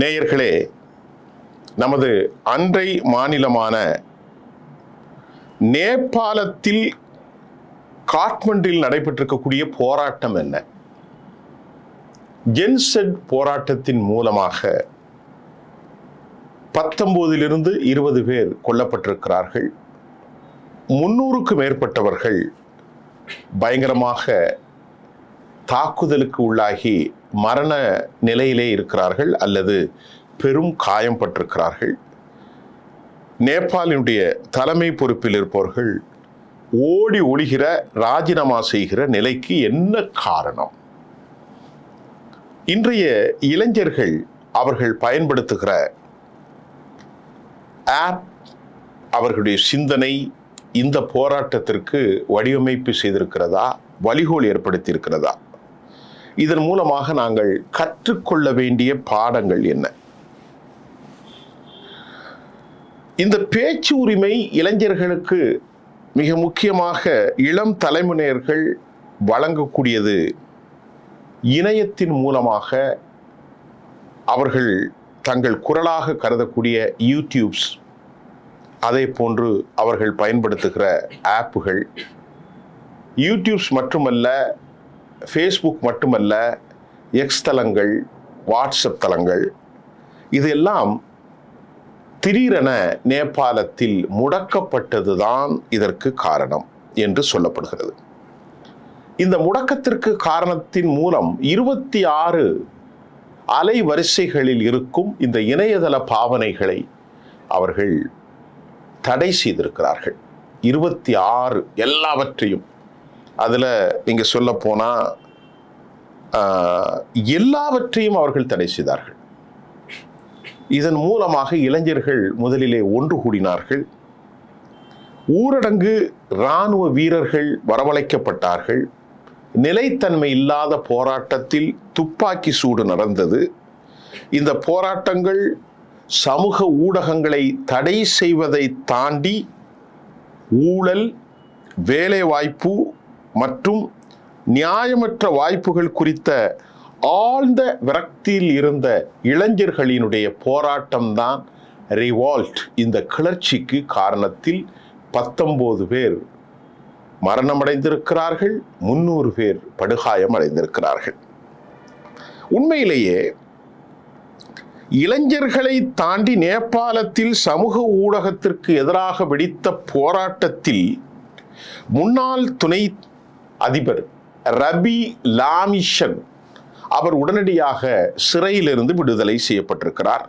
நேயர்களே நமது அன்றை மாநிலமான நேபாளத்தில் காட்மண்டில் நடைபெற்றிருக்கக்கூடிய போராட்டம் என்ன? ஜென்செட் போராட்டத்தின் மூலமாக பத்தொம்போதிலிருந்து இருபது பேர் கொல்லப்பட்டிருக்கிறார்கள். முன்னூறுக்கு மேற்பட்டவர்கள் பயங்கரமாக தாக்குதலுக்கு உள்ளாகி மரண நிலையிலே இருக்கிறார்கள் அல்லது பெரும் காயம் பட்டிருக்கிறார்கள். நேபாளினுடைய தலைமை பொறுப்பில் இருப்பவர்கள் ஓடி ஒளிகிற ராஜினாமா செய்கிற நிலைக்கு என்ன காரணம்? இன்றைய இளைஞர்கள் அவர்கள் பயன்படுத்துகிற ஆப் அவர்களுடைய சிந்தனை இந்த போராட்டத்திற்கு வடிவமைப்பு செய்திருக்கிறதா? வழிகோல் ஏற்படுத்தியிருக்கிறதா? இதன் மூலமாக நாங்கள் கற்றுக்கொள்ள வேண்டிய பாடங்கள் என்ன? இந்த பேச்சு உரிமை இளைஞர்களுக்கு மிக முக்கியமாக இளம் தலைமுறையர்கள் வழங்கக்கூடியது இணையத்தின் மூலமாக அவர்கள் தங்கள் குரலாக கருதக்கூடிய யூடியூப்ஸ் அதே போன்று அவர்கள் பயன்படுத்துகிற ஆப்புகள். யூடியூப்ஸ் மட்டுமல்ல ஃபேஸ்புக் மட்டுமல்ல எக்ஸ் தளங்கள் வாட்ஸ்அப் தளங்கள் இதெல்லாம் திடீரென நேபாளத்தில் முடக்கப்பட்டதுதான் இதற்கு காரணம் என்று சொல்லப்படுகிறது. இந்த முடக்கத்திற்கு காரணத்தின் மூலம் இருபத்தி ஆறு அலைவரிசைகளில் இருக்கும் இந்த இணையதள பாவனைகளை அவர்கள் தடை செய்திருக்கிறார்கள். இருபத்தி ஆறு எல்லாவற்றையும் அதில் நீங்கள் சொல்ல போனால் எல்லாவற்றையும் அவர்கள் தடை செய்தார்கள். இதன் மூலமாக இளைஞர்கள் முதலிலே ஒன்று கூடினார்கள். ஊரடங்கு இராணுவ வீரர்கள் வரவழைக்கப்பட்டார்கள். நிலைத்தன்மை இல்லாத போராட்டத்தில் துப்பாக்கி சூடு நடந்தது. இந்த போராட்டங்கள் சமூக ஊடகங்களை தடை செய்வதை தாண்டி ஊழல் வேலைவாய்ப்பு மற்றும் நியாயமற்ற வாய்ப்புகள் குறித்த ஆழ்ந்த விரக்தியில் இருந்த இளைஞர்களினுடைய போராட்டம்தான் ரிவால்ட் இந்த கிளர்ச்சிக்கு காரணத்தில் பத்தொன்பது பேர் மரணமடைந்திருக்கிறார்கள் முன்னூறு பேர் படுகாயம் அடைந்திருக்கிறார்கள். உண்மையிலேயே இளைஞர்களை தாண்டி நேபாளத்தில் சமூக ஊடகத்திற்கு எதிராக வெடித்த போராட்டத்தில் முன்னாள் துணை அதிபர் ரபி லாமிஷன் அவர் உடனடியாக சிறையிலிருந்து விடுதலை செய்யப்பட்டிருக்கிறார்.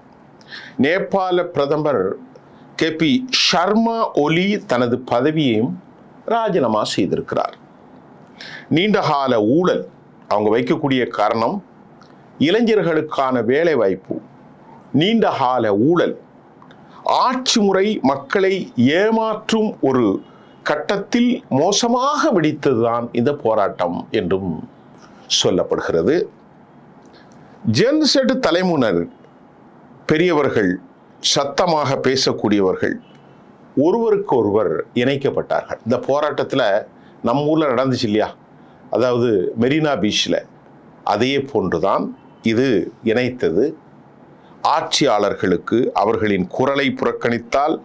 நேபாள பிரதமர் கே பி ஷர்மா ஒலி தனது பதவியையும் ராஜினாமா செய்திருக்கிறார். நீண்டகால ஊழல் அவங்க வைக்கக்கூடிய காரணம் இளைஞர்களுக்கான வேலைவாய்ப்பு நீண்டகால ஊழல் ஆட்சி முறை மக்களை ஏமாற்றும் ஒரு கட்டத்தில் மோசமாக வெடித்ததுதான் இந்த போராட்டம் என்றும் சொல்லப்படுகிறது. ஜென்செட் தலைமுனர் பெரியவர்கள் சத்தமாக பேசக்கூடியவர்கள் ஒருவருக்கு ஒருவர் இணைக்கப்பட்டார்கள். இந்த போராட்டத்தில் நம்ம ஊரில் நடந்துச்சு இல்லையா? அதாவது மெரினா பீச்சில் அதே போன்றுதான் இது இணைத்தது. ஆட்சியாளர்களுக்கு அவர்களின் குரலை புறக்கணித்தால்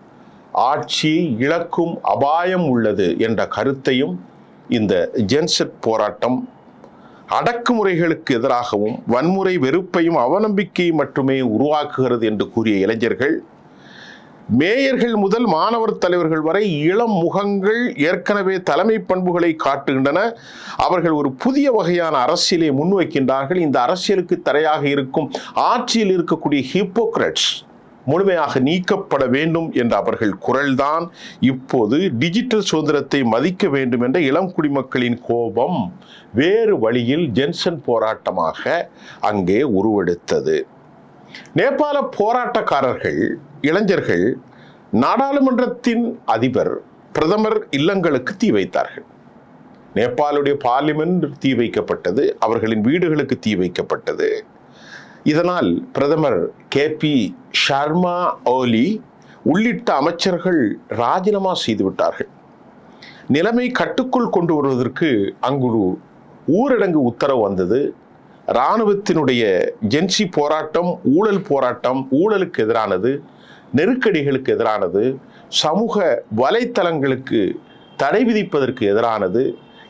ஆட்சியை இழக்கும் அபாயம் உள்ளது என்ற கருத்தையும் இந்த ஜென்செட் போராட்டம் அடக்குமுறைகளுக்கு எதிராகவும் வன்முறை வெறுப்பையும் அவநம்பிக்கையும் மட்டுமே உருவாக்குகிறது என்று கூறிய இளைஞர்கள் மேயர்கள் முதல் மாணவர் தலைவர்கள் வரை இளம் முகங்கள் ஏற்கனவே தலைமை பண்புகளை காட்டுகின்றன. அவர்கள் ஒரு புதிய வகையான அரசியலை முன்வைக்கின்றார்கள். இந்த அரசியலுக்கு தடையாக இருக்கும் ஆட்சியில் இருக்கக்கூடிய ஹிப்போக்ரட்ஸ் முழுமையாக நீக்கப்பட வேண்டும் என்ற அவர்கள் குரல்தான். இப்போது டிஜிட்டல் சுதந்திரத்தை மதிக்க வேண்டும் என்ற இளம் குடிமக்களின் கோபம் வேறு வழியில் ஜென்சன் போராட்டமாக அங்கே உருவெடுத்தது. நேபாள போராட்டக்காரர்கள் இளைஞர்கள் நாடாளுமன்றத்தின் அதிபர் பிரதமர் இல்லங்களுக்கு தீ வைத்தார்கள். நேபாளுடைய பார்லிமெண்ட் தீ வைக்கப்பட்டது அவர்களின் வீடுகளுக்கு தீ வைக்கப்பட்டது. இதனால் பிரதமர் கே பி ஷர்மா ஓலி உள்ளிட்ட அமைச்சர்கள் ராஜினாமா செய்துவிட்டார்கள். நிலைமை கட்டுக்குள் கொண்டு வருவதற்கு அங்குரு ஊரடங்கு உத்தரவு வந்தது. இராணுவத்தினுடைய ஜென்சி போராட்டம் ஊழல் போராட்டம் ஊழலுக்கு எதிரானது நெருக்கடிகளுக்கு எதிரானது சமூக வலைத்தளங்களுக்கு தடை விதிப்பதற்கு எதிரானது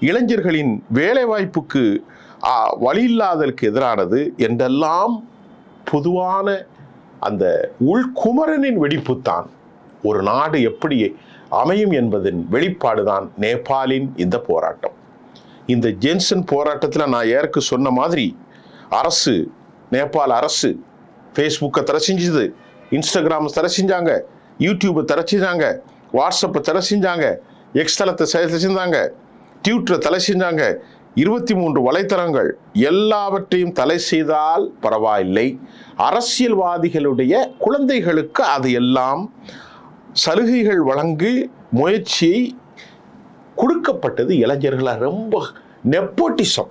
இளைஞர்களின் வேலைவாய்ப்புக்கு வழி வழியில்லாதலுக்கு எதிரானது என்றெல்லாம் பொதுவான அந்த உள்குமரனின் வெடிப்புத்தான். ஒரு நாடு எப்படி அமையும் என்பதன் வெளிப்பாடுதான் நேபாளின் இந்த போராட்டம். இந்த ஜென்சன் போராட்டத்தில் நான் ஏற்கு சொன்ன மாதிரி அரசு நேபாள் அரசு ஃபேஸ்புக்கை தடை செஞ்சுது இன்ஸ்டாகிராம் தடை செஞ்சாங்க யூடியூப்பை தடை செஞ்சாங்க வாட்ஸ்அப்பை தடை செஞ்சாங்க எக்ஸ்தலத்தை தடை செஞ்சாங்க ட்விட்டரை தடை செஞ்சாங்க இருபத்தி மூன்று வலைத்தளங்கள் எல்லாவற்றையும் தலை செய்தால் பரவாயில்லை. அரசியல்வாதிகளுடைய குழந்தைகளுக்கு அது எல்லாம் சலுகைகள் வழங்கு முயற்சியை கொடுக்கப்பட்டது இளைஞர்களாக ரொம்ப நெப்போட்டிசம்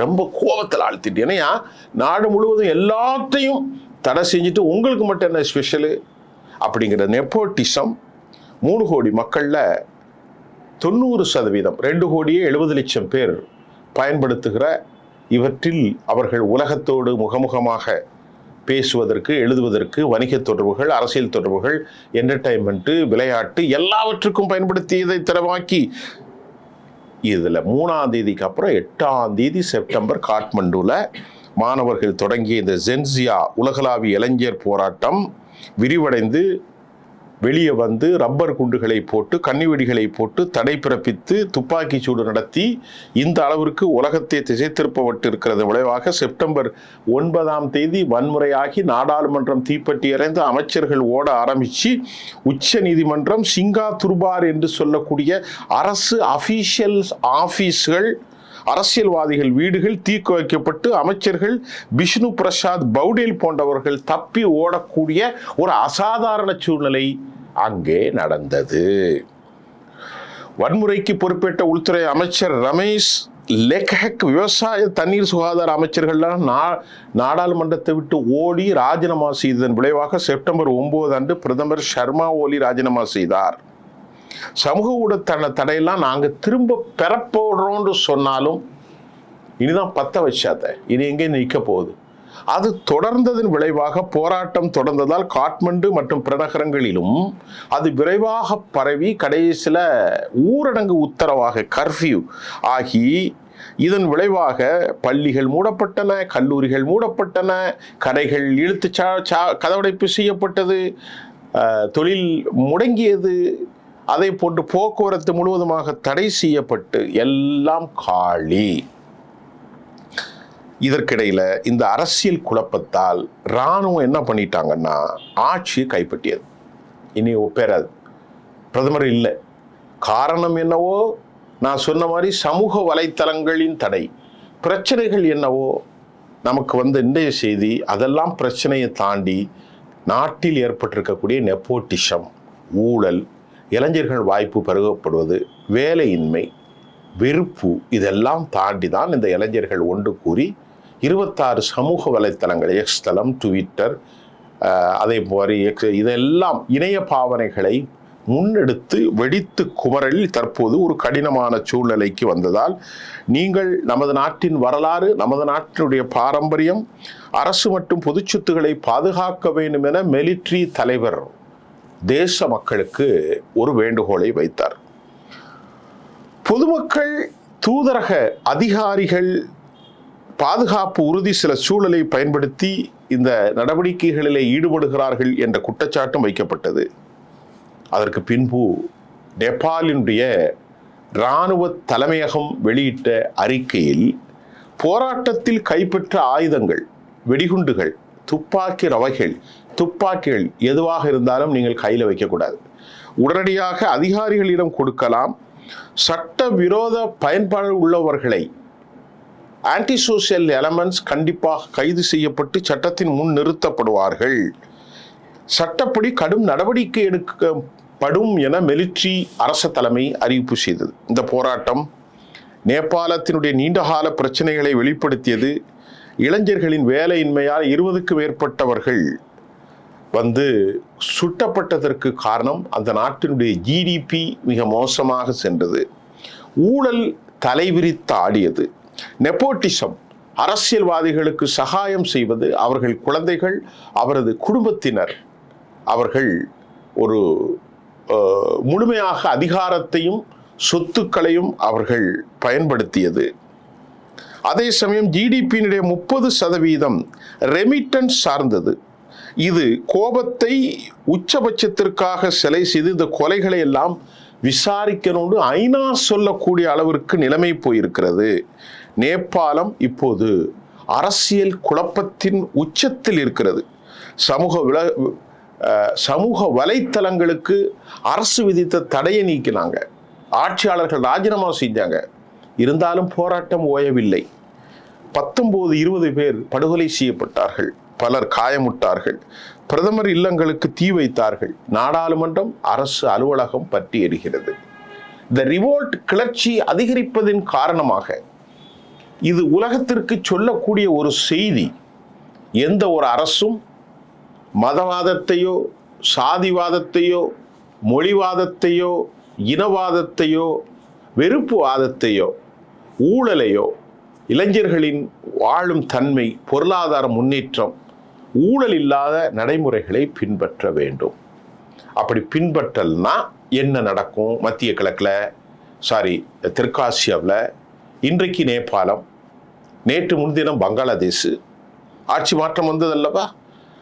ரொம்ப கோபத்தில் ஆழ்த்திட்டு. ஏன்னா நாடு முழுவதும் எல்லாத்தையும் தடை செஞ்சுட்டு உங்களுக்கு மட்டும் என்ன ஸ்பெஷலு அப்படிங்கிற நெப்போட்டிசம் மூணு கோடி மக்களில் தொண்ணூறு சதவீதம் ரெண்டு கோடியே எழுபது லட்சம் பேர் பயன்படுத்துகிற இவற்றில் அவர்கள் உலகத்தோடு முகமுகமாக பேசுவதற்கு எழுதுவதற்கு வணிக தொடர்புகள் அரசியல் தொடர்புகள் என்டர்டைன்மெண்ட்டு விளையாட்டு எல்லாவற்றுக்கும் பயன்படுத்தி இதை திறமாக்கி இதில் மூணாம் தேதிக்கு அப்புறம் எட்டாம் தேதி செப்டம்பர் காட்மண்டுவில் மாணவர்கள் தொடங்கிய இந்த ஜென்சியா உலகளாவிய இளைஞர் போராட்டம் விரிவடைந்து வெளியே வந்து ரப்பர் குண்டுகளை போட்டு கன்னிவெடிகளை போட்டு தடை பிறப்பித்து துப்பாக்கி சூடு நடத்தி இந்த அளவிற்கு உலகத்தை திசை திருப்பப்பட்டு இருக்கிறது விளைவாக செப்டம்பர் ஒன்பதாம் தேதி வன்முறையாகி நாடாளுமன்றம் தீப்பற்றி எறிந்து அமைச்சர்கள் ஓட ஆரம்பித்து உச்ச நீதிமன்றம் சிங்கா துர்பார் என்று சொல்லக்கூடிய அரசு அஃபீஷியல்ஸ் ஆஃபீஸ்கள் அரசியல்வாதிகள் வீடுகள் தீக்கு வைக்கப்பட்டு அமைச்சர்கள் விஷ்ணு பிரசாத் பவுடேல் போன்றவர்கள் தப்பி ஓடக்கூடிய ஒரு அசாதாரண சூழ்நிலை அங்கே நடந்தது. வன்முறைக்கு பொறுப்பேற்ற உள்துறை அமைச்சர் ரமேஷ் லெக்ஹெக் விவசாய தண்ணீர் சுகாதார அமைச்சர்கள்லாம் நா நாடாளுமன்றத்தை விட்டு ஓடி ராஜினாமா செய்ததன் விளைவாக செப்டம்பர் ஒன்பது அன்று பிரதமர் ஷர்மா ஓலி ராஜினாமா செய்தார். சமூக ஊடத்தான தடையெல்லாம் நாங்கள் திரும்ப பெறப்போடுறோம்னு சொன்னாலும் இனிதான் பத்த வச்சாத. இனி எங்கே நிற்க போகுது? அது தொடர்ந்ததன் விளைவாக போராட்டம் தொடர்ந்ததால் காட்மண்டு மற்றும் பிறநகரங்களிலும் அது விரைவாக பரவி கடைசியில் ஊரடங்கு உத்தரவாக கர்ஃப்யூ ஆகி இதன் விளைவாக பள்ளிகள் மூடப்பட்டன கல்லூரிகள் மூடப்பட்டன கடைகள் இழுத்து சா சா கதவடைப்பு செய்யப்பட்டது தொழில் முடங்கியது அதை போட்டு போக்குவரத்து முழுவதுமாக தடை செய்யப்பட்டு எல்லாம் காளி இதற்கிடையில் இந்த அரசியல் குழப்பத்தால் இராணுவம் என்ன பண்ணிட்டாங்கன்னா ஆட்சியை கைப்பற்றியது. இனி ஒப்பேராது பிரதமர் இல்லை. காரணம் என்னவோ? நான் சொன்ன மாதிரி சமூக வலைத்தளங்களின் தடை. பிரச்சனைகள் என்னவோ? நமக்கு வந்த இன்றைய செய்தி அதெல்லாம் பிரச்சனையை தாண்டி நாட்டில் ஏற்பட்டிருக்கக்கூடிய நெப்போட்டிசம் ஊழல் இளைஞர்கள் வாய்ப்பு பருகப்படுவது வேலையின்மை வெறுப்பு இதெல்லாம் தாண்டி தான் இந்த இளைஞர்கள் ஒன்று கூறி இருபத்தாறு சமூக வலைத்தளங்கள் எக்ஸ் தளம் ட்விட்டர் அதே மாதிரி எக்ஸ் இதெல்லாம் இணைய பாவனைகளை முன்னெடுத்து வெடித்து குமரலில் தற்போது ஒரு கடினமான சூழ்நிலைக்கு வந்ததால் நீங்கள் நமது நாட்டின் வரலாறு நமது நாட்டினுடைய பாரம்பரியம் அரசு மற்றும் பொதுச்சொத்துக்களை பாதுகாக்க வேண்டும் என மிலிட்ரி தலைவர் தேச மக்களுக்கு ஒரு வேண்டுகோளை வைத்தார். பொதுமக்கள் தூதரக அதிகாரிகள் பாதுகாப்பு உறுதி சில சூழலை பயன்படுத்தி இந்த நடவடிக்கைகளிலே ஈடுபடுகிறார்கள் என்ற குற்றச்சாட்டும் வைக்கப்பட்டது. அதற்கு பின்பு நேபாளினுடைய இராணுவ தலைமையகம் வெளியிட்ட அறிக்கையில் போராட்டத்தில் கைப்பற்ற ஆயுதங்கள் வெடிகுண்டுகள் துப்பாக்கி ரவைகள் துப்பாக்கிகள் எதுவாக இருந்தாலும் நீங்கள் கையில் வைக்கக்கூடாது. உடனடியாக அதிகாரிகளிடம் கொடுக்கலாம். சட்ட விரோத பயன்பாடு உள்ளவர்களை ஆன்டி சோசியல் எலமெண்ட்ஸ் கண்டிப்பாக கைது செய்யப்பட்டு சட்டத்தின் முன் நிறுத்தப்படுவார்கள். சட்டப்படி கடும் நடவடிக்கை எடுக்கப்படும் என மெலிட்ரி அரச தலைமை அறிவிப்பு செய்தது. இந்த போராட்டம் நேபாளத்தினுடைய நீண்டகால பிரச்சனைகளை வெளிப்படுத்தியது. இளைஞர்களின் வேலையின்மையால் இருபதுக்கு மேற்பட்டவர்கள் வந்து சுட்டப்பட்டதற்கு காரணம் அந்த நாட்டினுடைய ஜிடிபி மிக மோசமாக சென்றது. ஊழல் தலைவிரித்து ஆடியது நெப்போட்டிசம் அரசியல்வாதிகளுக்கு சகாயம் செய்வது அவர்கள் குழந்தைகள் அவரது குடும்பத்தினர். அவர்கள் ஒரு முழுமையாக அதிகாரத்தையும் சொத்துக்களையும் அவர்கள் பயன்படுத்தியது. அதே சமயம் ஜிடிபியினுடைய முப்பது சதவீதம் ரெமிட்டன்ஸ் சார்ந்தது. இது கோபத்தை உச்சபட்சத்திற்காக சிலை செய்து இந்த கொலைகளை எல்லாம் விசாரிக்கணும்னு ஐநா சொல்லக்கூடிய அளவிற்கு நிலைமை போயிருக்கிறது. நேபாளம் இப்போது அரசியல் குழப்பத்தின் உச்சத்தில் இருக்கிறது. சமூக வில சமூக வலைத்தளங்களுக்கு அரசு விதித்த தடையை நீக்கினாங்க. ஆட்சியாளர்கள் ராஜினாமா செஞ்சாங்க. இருந்தாலும் போராட்டம் ஓயவில்லை. பத்தொம்போது இருபது பேர் படுகொலை செய்யப்பட்டார்கள். பலர் காயமுட்டார்கள். பிரதமர் இல்லங்களுக்கு தீ வைத்தார்கள். நாடாளுமன்றம் அரசு அலுவலகம் பற்றி எரிகிறது. இந்த ரிவோல்ட் கிளர்ச்சி அதிகரிப்பதின் காரணமாக இது உலகத்திற்கு சொல்லக்கூடிய ஒரு செய்தி. எந்த ஒரு அரசும் மதவாதத்தையோ சாதிவாதத்தையோ மொழிவாதத்தையோ இனவாதத்தையோ வெறுப்புவாதத்தையோ ஊழலையோ இளைஞர்களின் வாழும் தன்மை பொருளாதார முன்னேற்றம் ஊழல் இல்லாத நடைமுறைகளை பின்பற்ற வேண்டும். அப்படி பின்பற்றல்னா என்ன நடக்கும்? மத்திய கிழக்கில் சாரி தெற்காசியாவில் இன்றைக்கு நேபாளம் நேற்று முன்தினம் பங்களாதேஷ் ஆட்சி மாற்றம் வந்ததல்லவா?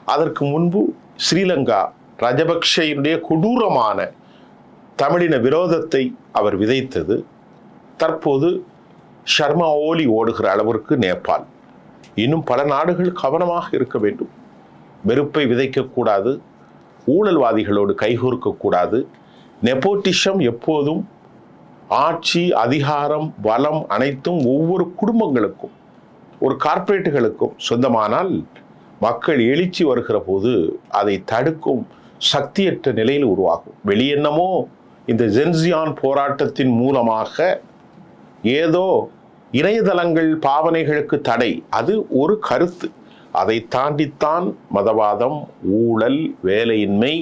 அதற்கு முன்பு ஸ்ரீலங்கா ராஜபக்ஷையினுடைய கொடூரமான தமிழின விரோதத்தை அவர் விதைத்தது. தற்போது ஷர்மா ஓலி ஓடுகிற அளவிற்கு நேபாள். இன்னும் பல நாடுகள் கவனமாக இருக்க வேண்டும். வெறுப்பை விதைக்கக்கூடாது ஊழல்வாதிகளோடு கைகோர்க்கக்கூடாது நெப்போட்டிஷம் எப்போதும் ஆட்சி அதிகாரம் வளம் அனைத்தும் ஒவ்வொரு குடும்பங்களுக்கும் ஒரு கார்ப்பரேட்டுகளுக்கும் சொந்தமானால் மக்கள் எழுச்சி வருகிற போது அதை தடுக்கும் சக்தியற்ற நிலையில் உருவாகும். வெளியென்னமோ இந்த ஜென்சியான் போராட்டத்தின் மூலமாக ஏதோ இணையதளங்கள் பாவனைகளுக்கு தடை. அது ஒரு கருத்து. அதை தாண்டித்தான் மதவாதம் ஊழல் வேலையின்மை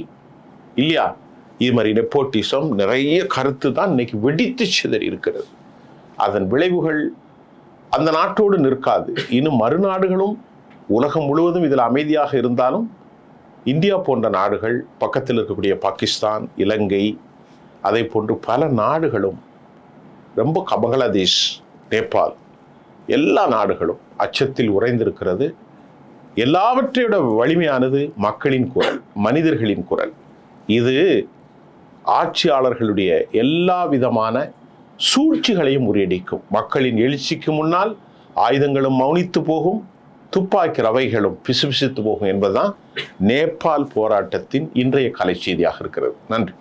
இல்லையா? இது மாதிரி நெப்போட்டிசம் நிறைய கருத்து தான் இன்னைக்கு வெடித்து சிதறி இருக்கிறது. அதன் விளைவுகள் அந்த நாட்டோடு நிற்காது. இன்னும் மறுநாடுகளும் உலகம் முழுவதும் இதில் அமைதியாக இருந்தாலும் இந்தியா போன்ற நாடுகள் பக்கத்தில் இருக்கக்கூடிய பாகிஸ்தான் இலங்கை அதை போன்று பல நாடுகளும் ரொம்ப பங்களாதேஷ் நேபாள் எல்லா நாடுகளும் அச்சத்தில் உறைந்திருக்கிறது. எல்லாவற்றையோட வலிமையானது மக்களின் குரல் மனிதர்களின் குரல். இது ஆட்சியாளர்களுடைய எல்லா விதமான சூழ்ச்சிகளையும் முறியடிக்கும். மக்களின் எழுச்சிக்கு முன்னால் ஆயுதங்களும் மௌனித்து போகும் துப்பாக்கி ரவைகளும் பிசுபிசுத்து போகும் என்பதுதான் நேபாள் போராட்டத்தின் இன்றைய கலை செய்தியாக இருக்கிறது. நன்றி.